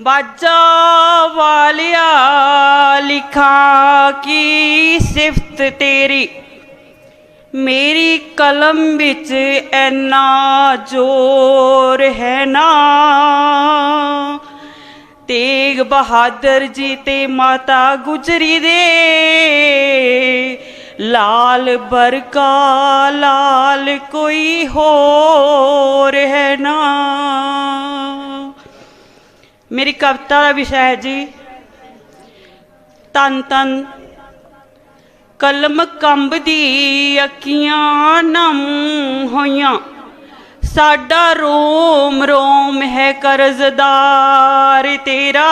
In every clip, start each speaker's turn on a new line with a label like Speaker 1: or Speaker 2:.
Speaker 1: ਬਾਜਾ ਵਾਲਿਆ ਲਿਖਾਂ ਕੀ ਸਿਫਤ ਤੇਰੀ? ਮੇਰੀ ਕਲਮ ਵਿੱਚ ਐਨਾ ਜ਼ੋਰ ਹੈ ਨਾ। ਤੇਗ ਬਹਾਦਰ ਜੀ ਤੇ ਮਾਤਾ ਗੁਜਰੀ ਦੇ। ਲਾਲ ਬਰਕਾ ਲਾਲ ਕੋਈ ਹੋਰ ਹੈ ਨਾ। ਮੇਰੀ ਕਵਿਤਾ ਦਾ ਵਿਸ਼ਾ ਹੈ ਜੀ ਤਨ ਤਨ ਕਲਮ ਕੰਬਦੀ ਅੱਖੀਆਂ ਨਮ ਹੋਈਆਂ, ਸਾਡਾ ਰੋਮ ਰੋਮ ਹੈ ਕਰਜ਼ਦਾਰ ਤੇਰਾ,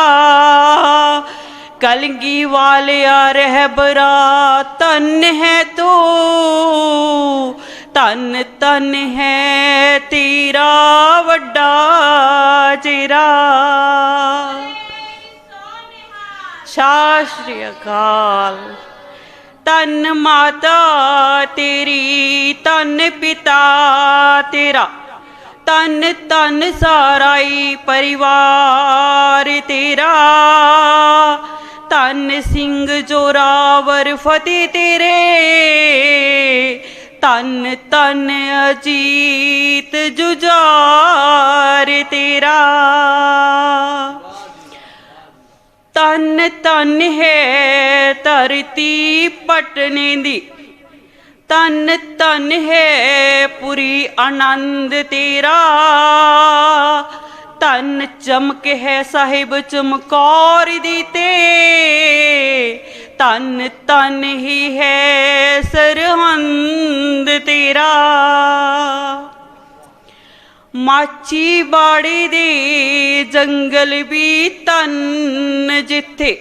Speaker 1: ਕਲਗੀ ਵਾਲਿਆ ਰਹਿਬਰਾ ਤਨ ਹੈ ਤੂੰ ਤਨ ਤਨ ਹੈ ਤੇਰਾ ਵੱਡਾ ਸਤਿ ਸ਼੍ਰੀ ਅਕਾਲ। ਤਨ ਮਾਤਾ ਤੇਰੀ ਤਨ ਪਿਤਾ ਤੇਰਾ। ਤਨ ਤਨ ਸਾਰਾਈ ਪਰਿਵਾਰ ਤੇਰਾ। ਤਨ ਸਿੰਘ ਜੋਰਾਵਰ ਫਤਿਹ ਤੇਰੇ। ਤਨ ਤਨ ਅਜੀਤ ਜੁਝਾਰ ਤੇਰਾ। ਤਨ ਤਨ ਹੈ ਧਰਤੀ ਪਟਨੇ ਦੀ। ਤਨ ਤਨ ਹੈ ਪੁਰੀ ਆਨੰਦ ਤੇਰਾ। ਤਨ ਚਮਕ ਹੈ ਸਾਹਿਬ ਚਮਕੌਰ ਦੀ ਤੇ। ਤਨ ਤਨ ਹੀ ਹੈ ਸਰਹੰਦ ਤੇਰਾ। ਮਾਚੀ ਬਾੜੀ ਦੇ ਜੰਗਲ ਵੀ ਤਨ ਜਿੱਥੇ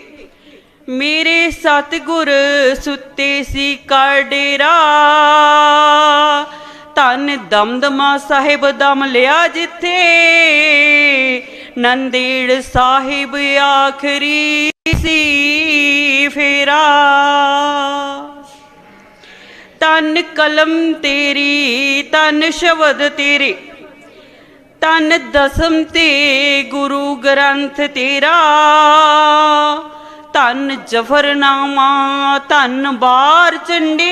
Speaker 1: ਮੇਰੇ ਸਤਿਗੁਰ ਸੁੱਤੇ ਸੀ ਕਾਡੇਰਾ ਤਨ ਦਮਦਮਾ ਸਾਹਿਬ ਦਮ ਲਿਆ ਜਿੱਥੇ, ਨੰਦੇੜ ਸਾਹਿਬ ਆਖਰੀ ਸੀ ਫੇਰਾ। ਤਨ ਕਲਮ ਤੇਰੀ ਤਨ ਸ਼ਬਦ ਤੇਰੇ ਤਨ ਦਸਮ ਤੇ ਗੁਰੂ ਗ੍ਰੰਥ ਤੇਰਾ। ਧਨ ਜਫਰਨਾਮਾ ਤਨ ਬਾਰ ਚੰਡੀ।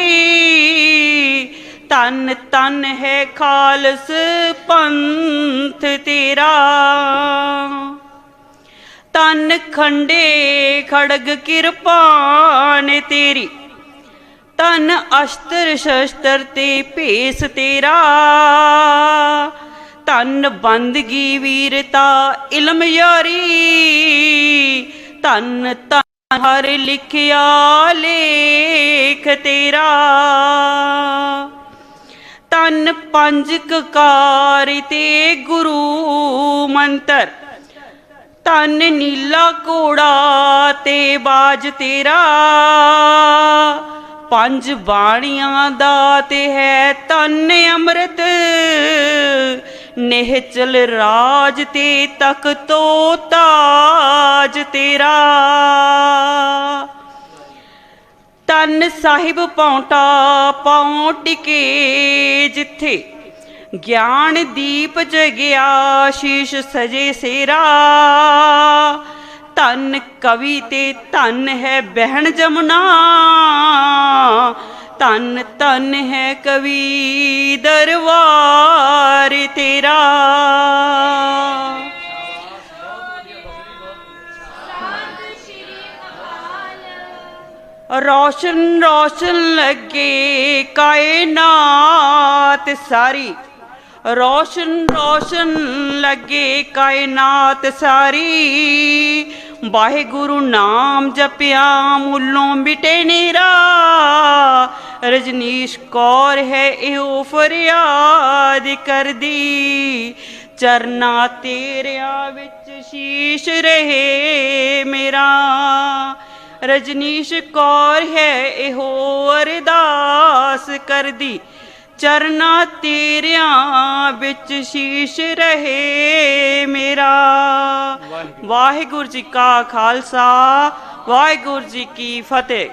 Speaker 1: ਤਨ ਤਨ ਹੈ ਖਾਲਸ ਪੰਥ ਤੇਰਾ। ਤਨ ਖੰਡੇ ਖੜਗ ਕਿਰਪਾਨ ਤੇਰੀ। ਤਨ ਅਸ਼ਤਰ ਸ਼ਸਤਰ ਤੇ ਭੇਸ ਤੇਰਾ। ਤਨ ਬੰਦਗੀ ਵੀਰਤਾ ਇਲਮ ਯਾਰੀ ਤਨ ਤਨ ਹਰ ਲਿਖਿਆ ਲੇਖ ਤੇਰਾ। ਤਨ ਪੰਜ ਕਕਾਰ ਤੇ ਗੁਰੂ ਮੰਤਰ, ਤਨ ਨੀਲਾ ਕੋੜਾ ਤੇ ਬਾਜ ਤੇਰਾ। ਪੰਜ ਬਾਣੀਆਂ ਦਾ ਤੇ ਹੈ ਤਨ ਅੰਮ੍ਰਿਤ ਨਿਹਚਲ ਰਾਜ ਤੇ ਤਕ ਤੋ ਤਾਜ ਤੇਰਾ। ਤਨ ਸਾਹਿਬ ਪੌਂਟਾ ਪੌਂ ਟਿਕੇ ਜਿੱਥੇ ਗਿਆਨ ਦੀਪ ਜਗਿਆ ਸ਼ੀਸ਼ ਸਜੇ ਸੇਰਾ। ਤਨ ਕਵੀ ਤੇ ਧਨ ਹੈ ਬਹਿਣ ਜਮਨਾ। ਧਨ ਤਨ ਹੈ ਕਵੀ ਦਰਬਾਰ ਤੇਰਾ। ਰੋਸ਼ਨ ਰੋਸ਼ਨ ਲੱਗੇ ਕਾਇਨਾਤ ਸਾਰੀ। ਰੋਸ਼ਨ ਰੋਸ਼ਨ ਲੱਗੇ ਕਾਇਨਾਤ ਸਾਰੀ। ਵਾਹਿਗੁਰੂ ਨਾਮ ਜਪਿਆ ਮੁੱਲੋਂ ਮਿਟੇ ਨੀਰਾ। ਰਜਨੀਸ਼ ਕੌਰ ਹੈ ਇਹੋ ਫਰਿਆਦ ਕਰਦੀ। ਚਰਨਾ ਤੇਰਿਆਂ ਵਿੱਚ ਸ਼ੀਸ਼ ਰਹੇ ਮੇਰਾ। ਰਜਨੀਸ਼ ਕੌਰ ਹੈ ਇਹੋ ਅਰਦਾਸ ਕਰਦੀ। ਚਰਨਾ ਤੇਰਿਆਂ ਵਿੱਚ ਸ਼ੀਸ਼ ਰਹੇ ਮੇਰਾ। ਵਾਹਿਗੁਰੂ ਜੀ ਕਾ ਖਾਲਸਾ ਵਾਹਿਗੁਰੂ ਜੀ ਕੀ ਫਤਿਹ।